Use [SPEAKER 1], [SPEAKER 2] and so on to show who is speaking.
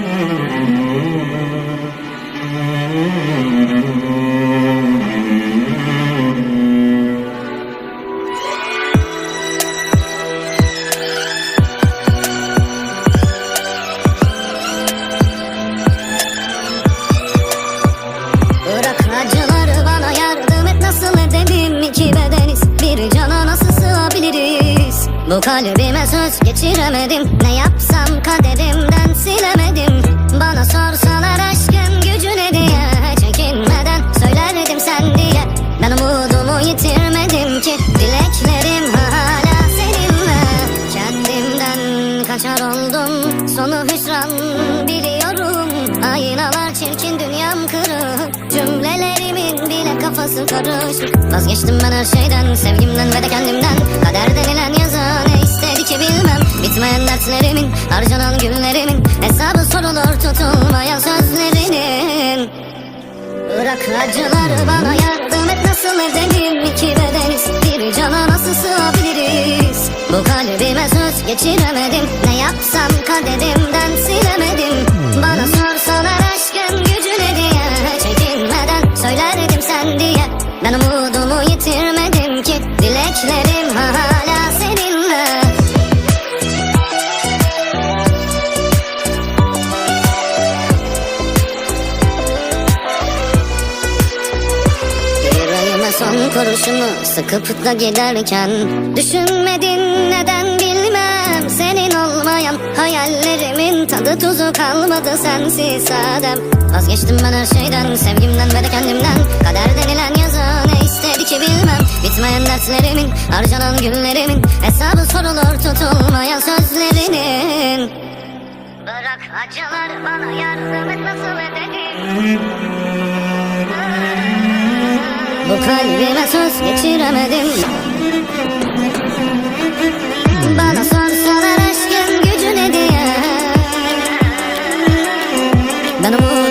[SPEAKER 1] Mm-hmm. Kalbime söz geçiremedim. Ne yapsam kaderimden silemedim. Bana sorsalar aşkın gücü ne diye Çekinmeden söylerdim sen diye. Ben umudumu yitirmedim ki. Dileklerim hala seninle. Kendimden kaçar oldum. Sonu hüsran biliyorum. Aynalar çirkin dünyam kırık. Cümlelerimin bile kafası karışık. Vazgeçtim ben her şeyden Sevgimden ve de kendimden dertlerimin Harcanan günlerimin Hesabı sorulur tutulmayan sözlerinin. Bırak acıları bana yardım et nasıl edelim iki bedeniz Bir cana nasıl sığabiliriz? Bu kalbime söz geçiremedim. Ne yapsam kaderimden silemedim. Bana sorsalar aşkın gücü ne diye? Çekinmeden söylerdim sen diye. Ben umudumu yitirmedim ki. Dileklerim hala Son kurşunu sıkıp da giderken Düşünmedin neden bilmem Senin olmayan hayallerimin tadı tuzu kalmadı sensiz Adem. Vazgeçtim ben her şeyden sevgimden ve de kendimden. Kader denilen yazı ne istedi ki bilmem. Bitmeyen dertlerimin harcanan günlerimin Hesabı sorulur tutulmayan sözlerinin. Bırak acılar bana yardım et nasıl edelim bu kalbime söz geçiremedim. Bana sorsalar aşkın gücü ne diye? Ben umut